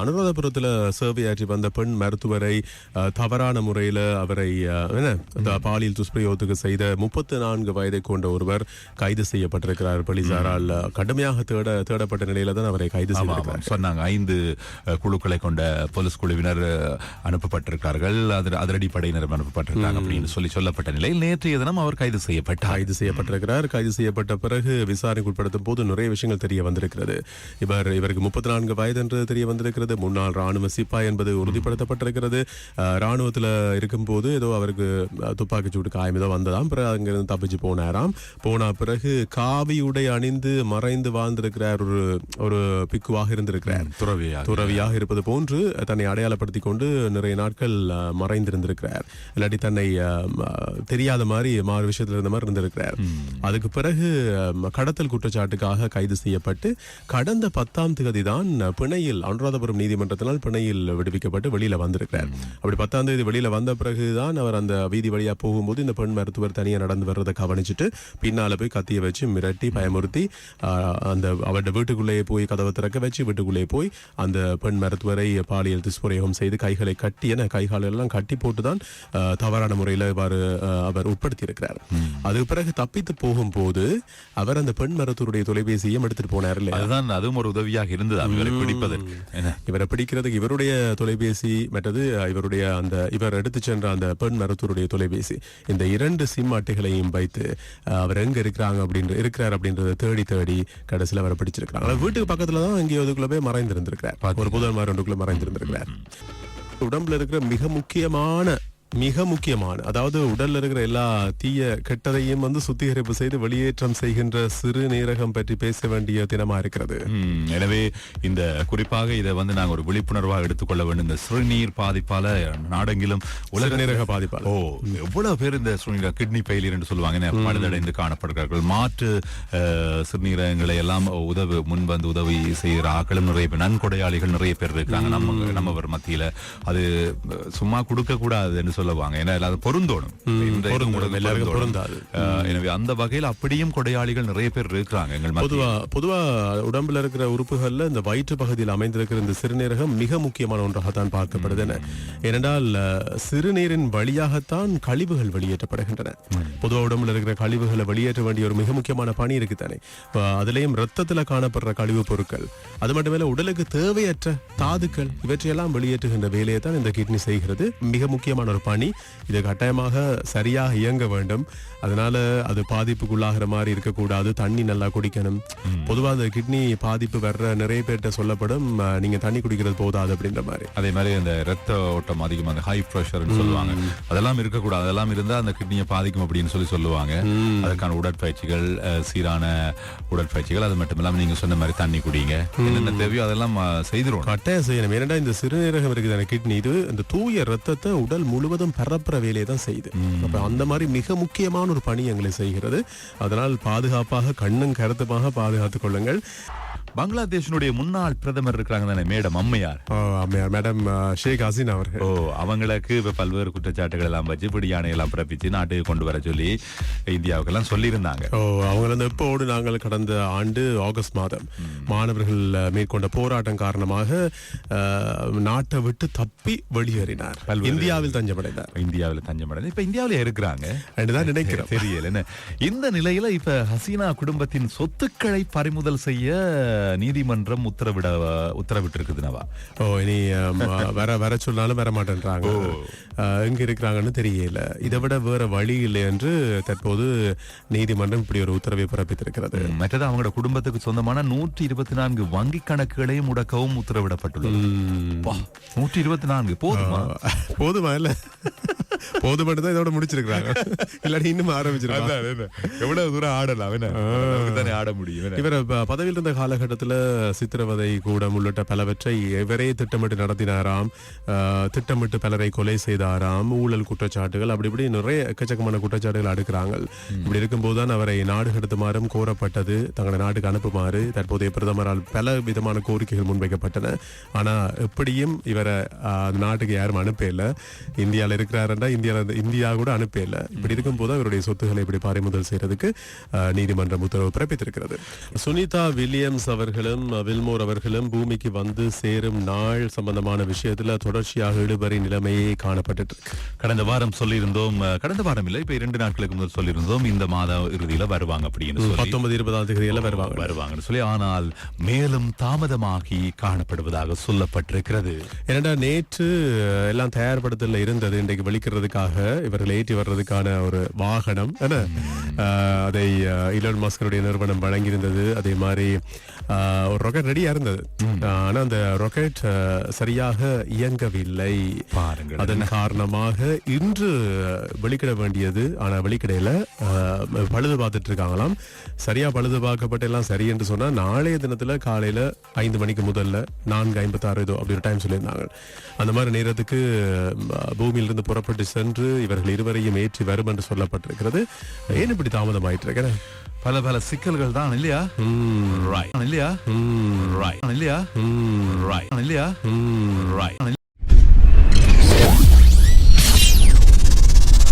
அனுராதபுரத்துல சேவையாற்றி வந்த பெண் மருத்துவரை தவறான முறையில அவரை என்ன பாலியல் துஷ்பிரயோகத்துக்கு செய்த முப்பத்து நான்கு வயதை கொண்ட ஒருவர் கைது செய்யப்பட்டிருக்கிறார் போலீசாரால். கடுமையாக தேட தேடப்பட்ட நிலையில தான் அவரை கைது ஆமா. சொன்னாங்க. ஐந்து குழுக்களை கொண்ட போலீஸ் குழுவினர் அஹ், அனுப்பப்பட்டிருக்கார்கள் அதிர- அதிரடிப்படையினர் அனுப்பப்பட்டிருக்காங்க அப்படின்னு சொல்லி சொல்லப்பட்ட நிலையில் நேற்றைய தினம் அவர் கைது செய்யப்பட்டார். கைது செய்யப்பட்டிருக்கிறார். கைது செய்யப்பட்ட பிறகு விசாரணைக்கு உட்படுத்தும் போது நிறைய விஷயங்கள் தெரிய வந்திருக்கிறது. இவர் இவருக்கு முப்பத்தி நான்கு வயது என்று தெரிய வந்திருக்கிறது. முன்னாள் ராணுவ சிப்பாய் என்பது உறுதிப்படுத்தப்பட்டிருக்கிறது. ராணுவத்துல இருக்கும்போது ஏதோ அவருக்கு அஹ், துப்பாக்கிச் சூடு காயம் ஏதோ வந்ததாம். பிறகு அங்கிருந்து தப்பிச்சு போனாராம். போன பிறகு காவி உடை அணிந்து மறைந்து வாழ்ந்திருக்கிறார். ஒரு ஒரு பிக்குவாக இருந்திருக்கிறார். துறவியாக. துறவியாக இருப்பது போன்று தன்னை அடையாளப்படுத்திக் கொண்டு நிறைய நாட்கள் மறைந்திருந்திருக்கிறார். இல்லாட்டி தன்னை தெரியாத மாதிரி மாறு விஷயத்துல இருந்த மாதிரி இருந்திருக்கிறார். அதுக்கு பிறகு கடத்தல் குற்றச்சாட்டுக்காக கைது செய்யப்பட்டு கடந்த பத்தாம் தேதி தான் பிணையில் அனுராதபுரம் நீதிமன்றத்தினால் பிணையில் விடுவிக்கப்பட்டு வெளியில வந்திருக்கிறார். அப்படி பத்தாம் தேதி வெளியில வந்த பிறகுதான் அவர் அந்த வீதி வழியா போகும்போது இந்த பெண் மருத்துவர் தனியா நடந்து வர்றதை கவனிச்சுட்டு பின்னால போய் கத்திய வச்சு மிரட்டி பயமுறுத்தி அந்த அவருடைய வீட்டுக்குள்ளேயே போய் கதவை திறக்க வச்சு வீட்டுக்குள்ளேயே போய் அந்த பெண் மருத்துவரை பாலியல் துஷ்பிரயோகம் செய்து கைகளை கட்டி என கைகால் எல்லாம் கட்டி போட்டுதான் தவறான முறையில் இவ்வாறு அவர் உட்படுத்தி இருக்கிறார் அதுக்கு பிறகு தப்பித்து போகும்போது அவர் அந்த பெண் மருத்துவருடைய தொலைபேசியும் எடுத்துட்டு போனார் இல்லையா? அதுதான் அதுவும் ஒரு உதவியாக இருந்தது அவர்களை பிடிப்பதற்கு. இவரை பிடிக்கிறதுக்கு இவருடைய தொலைபேசி மற்றது இவருடைய அந்த இவர் எடுத்து சென்ற அந்த பெண் மருத்துவருடைய தொலைபேசி இந்த இரண்டு சிம் அட்டைகளையும் வைத்து அவர் எங்க இருக்கிறாங்க அப்படின்ற இருக்கிறார் அப்படின்றத தேடி தேடி கடைசியில் அவரை பிடிச்சிருக்காங்க ஆனா வீட்டுக்கு பக்கத்துல தான் எங்கேயோ அதுக்குள்ள போய் மறைந்திருந்திருக்கிறார். ஒரு புதன் மாதிரி ஒன்றுக்குள்ள மறைந்திருந்திருக்கிறார். உடம்புல இருக்கிற மிக முக்கியமான மிக முக்கியமான அதாவது உடல்ல இருக்கிற எல்லா தீய கெட்டதையும் வந்து சுத்திகரிப்பு செய்து வெளியேற்றம் செய்கின்ற சிறு நீரகம் பற்றி பேச வேண்டிய தினமா இருக்கிறது. எனவே இந்த குறிப்பாக இதை வந்து நாங்க ஒரு விழிப்புணர்வாக எடுத்துக்கொள்ள வேண்டும். இந்த சிறுநீர் பாதிப்பால நாடெங்கிலும் உலக சிறுநீரக பாதிப்பால். ஓ எவ்வளவு பேர் இந்த சிறுநீரக கிட்னி ஃபெயிலியர் என்று சொல்லுவாங்க பழுதடைந்து காணப்படுகிறார்கள். மாற்று சிறுநீரகங்களை எல்லாம் உதவு முன் வந்து உதவி செய்கிற ஆக்களும் நிறைய பேர் நன்கொடையாளிகள் நிறைய பேர் இருக்காங்க நம்ம நம்மவர் மத்தியில. அது சும்மா கொடுக்க கூடாது என்று சொல்லுவாங்க. ஏன்னா அது பொருந்தோணும். பொருந்தாது. எனவே அந்த வகையில் அப்படியும் கொடையாளிகள் நிறைய பேர் இருக்கிறாங்க எங்கள் பொதுவா பொதுவா உடம்புல இருக்கிற உறுப்புகள்ல இந்த வயிற்று பகுதியில் அமைந்திருக்கிற இந்த சிறுநீரகம் மிக முக்கியமான ஒன்றாகத்தான் பார்க்கப்படுது ஏனென்றால் சிறுநீரின் வழியாகத்தான் கழிவுகள் வெளியேற்றப்படுகின்றன. பொதுவா உடம்புல இருக்கிற கழிவுகளை வெளியேற்ற வேண்டிய ஒரு மிக முக்கியமான பணி இருக்கு தானே அதுலயும் ரத்தத்துல காணப்படுற கழிவுப் பொருட்கள் அது மட்டுமல்ல உடலுக்கு தேவையற்ற தாதுக்கள் இவற்றையெல்லாம் வெளியேற்றுகின்ற வேலையை தான் இந்த கிட்னி செய்கிறது. மிக முக்கியமான ஒரு பணி. இது கட்டாயமாக சரியாக இயங்க வேண்டும். அதனால அது பாதிப்புக்குள்ளாகிற மாதிரி இருக்கக்கூடாது. தண்ணி நல்லா குடிக்கணும். பொதுவா அந்த கிட்னி பாதிப்பு வர்ற நிறைய பேர்கிட்ட சொல்லப்படும். நீங்க தண்ணி குடிக்கிறது போதாது அப்படின்ற மாதிரி. அதே மாதிரி அந்த ரத்த ஓட்டம் அதிகம் அந்த ஹை ப்ரெஷர்னு சொல்லுவாங்க. அதெல்லாம் இருக்கக்கூடாது. அதெல்லாம் இருந்தா அந்த கிட்னியை பாதிக்கும் அப்படின்னு சொல்லி சொல்லுவாங்க. அதற்கான உடற்பயிற்சிகள் சீரான உடற்பயிற்சிகள் அது மட்டும் இல்லாம நீங்க சொன்ன மாதிரி தண்ணி குடிங்க. என்னென்ன தேவையோ அதெல்லாம் செய்திருவோம் கட்டாயம் செய்யணும். ஏன்னா இந்த சிறுநீரகம் இருக்குது கிட்னி. இது இந்த தூய ரத்தத்தை உடல் முழுவதும் பரப்புற வேலையை தான் செய்யுது. அப்ப அந்த மாதிரி மிக முக்கியமான ஒரு பணி எங்களை செய்கிறது. அதனால் பாதுகாப்பாக கண்ணும் கருத்துமாக பாதுகாத்துக் கொள்ளுங்கள். பங்களாதேஷனுடைய முன்னாள் பிரதமர் இருக்கிறாங்க தானே மேடம் அம்மையார்? அம்மையார். மேடம் ஷேக் ஹசீனா அவர்கள். ஓ அவங்களுக்கு இப்ப பல்வேறு குற்றச்சாட்டுகள் எல்லாம் வச்சு பிடியானை எல்லாம் பிறப்பிச்சு நாட்டுக்கு கொண்டு வர சொல்லி இந்தியாவுக்கெல்லாம் சொல்லியிருந்தாங்க. ஓ அவங்க வந்து எப்போடு நாங்கள் கடந்த ஆண்டு ஆகஸ்ட் மாதம் மாணவர்கள் மேற்கொண்ட போராட்டம் காரணமாக நாட்டை விட்டு தப்பி வெளியேறினார். இந்தியாவில் தஞ்சமடைந்தார். இந்தியாவில் தஞ்சமடைந்து இப்ப இந்தியாவில இருக்கிறாங்க. என்றுதான் நினைக்கிறோம். தெரியல என்ன? இந்த நிலையில இப்ப ஹசீனா குடும்பத்தின் சொத்துக்களை பறிமுதல் செய்ய நீதிமன்றம் உத்தரவிட உத்தரவிட்டிருக்குது நவா. ஓ இனி வர வர சொன்னாலும் வர மாட்டேன்றாங்க. எங்க இருக்கிறாங்கன்னு தெரியல. இதை விட வேற வழி இல்லை என்று தற்போது நீதிமன்றம் இப்படி ஒரு உத்தரவை பிறப்பித்திருக்கிறது. மற்றது அவங்களோட குடும்பத்துக்கு சொந்தமான நூற்றி இருபத்தி நான்கு வங்கி கணக்குகளையும் முடக்கவும் உத்தரவிடப்பட்டுள்ளது. நூற்றி இருபத்தி நான்கு போதுமா போதுமா இல்ல? போது மட்டும் தான் இதோட முடிச்சிருக்காங்க இல்லாட்டி இன்னும் ஆரம்பிச்சிருக்காங்க எவ்வளவு தூரம் ஆடலாம் தானே ஆட முடியும்? இவர் பதவியில் இருந்த காலகட்டத்தில் சித்திரவதை கூடம் உள்ளிட்ட பலவற்றை இவரே திட்டமிட்டு நடத்தினாராம். திட்டமிட்டு பலரை கொலை செய்தாராம். ஊழல் குற்றச்சாட்டுகள் அப்படி இப்படி நிறைய எக்கச்சக்கமான குற்றச்சாட்டுகள் அடுக்கிறாங்க. இப்படி இருக்கும்போது தான் அவரை நாடு கடத்துமாறும் கோரப்பட்டது. தங்களை நாட்டுக்கு அனுப்புமாறு தற்போதைய பிரதமரால் பல விதமான கோரிக்கைகள் முன்வைக்கப்பட்டன. ஆனா எப்படியும் இவரை நாட்டுக்கு யாரும் அனுப்ப இல்லை. இந்தியாவில் இருக்கிறாருன்றா இந்தியா இந்தியா கூட அனுப்பல இப்படி இருக்கும்போது அவருடைய சொத்துக்களை இப்படி பாரிமுதல் செய்யறதுக்கு நீதிமன்றம் உத்தரவு பிறப்பித்திருக்கிறது. சுனிதா வில்லியம்ஸ் அவர்களும் வில்மோர் அவர்களும் பூமிக்கு வந்து சேரும் நாள் சம்பந்தமான விஷயத்துல தொடர்ச்சியாக இழுபறி நிலைமையே காணப்பட்டு கடந்த வாரம் சொல்லியிருந்தோம் கடந்த வாரம் இல்ல இப்ப இரண்டு நாட்களுக்கு முதல் சொல்லியிருந்தோம் இந்த மாத இறுதியில வருவாங்க அப்படின்னு சொல்லி. பத்தொன்பது இருபதாம் தேதியில வருவாங்க. வருவாங்கன்னு சொல்லி ஆனால் மேலும் தாமதமாகி காணப்படுவதாக சொல்லப்பட்டிருக்கிறது. ஏனண்டா நேற்று எல்லாம் தயார்படுத்தல இருந்தது. இன்றைக்கு வெளிக்கிறதுக்காக இவர்கள் ஏற்றி வர்றதுக்கான ஒரு வாகனம் அதை இலோன் மாஸ்கருடைய நிறுவனம் வழங்கியிருந்தது. அதே மாதிரி ஒரு ராக்கெட் ரெடியா இருந்தது. ஆனா அந்த ராக்கெட் சரியாக இயங்கவில்லை. பாருங்கள். அதன் காரணமாக இன்று வெளிக்கிட வேண்டியது ஆனா வெளிக்கிடையில பழுது பார்த்துட்டு இருக்காங்களாம் சரியா பழுது பார்க்கப்பட்டு எல்லாம் சரி என்று சொன்னா நாளைய தினத்துல காலையில ஐந்து மணிக்கு முதல்ல நான்கு ஐம்பத்தி ஆறு ஏதோ அப்படி ஒரு டைம் சொல்லியிருந்தாங்க. அந்த மாதிரி நேரத்துக்கு பூமியிலிருந்து புறப்பட்டு சென்று இவர்கள் இருவரையும் ஏற்றி வரும் என்று சொல்லப்பட்டிருக்கிறது. ஏன் இப்படி தாமதமாயிட்டு இருக்கிறேன் பல பல சிக்கல்கள் தான் இல்லையா? இல்லையா இல்லையா இல்லையா ரைட்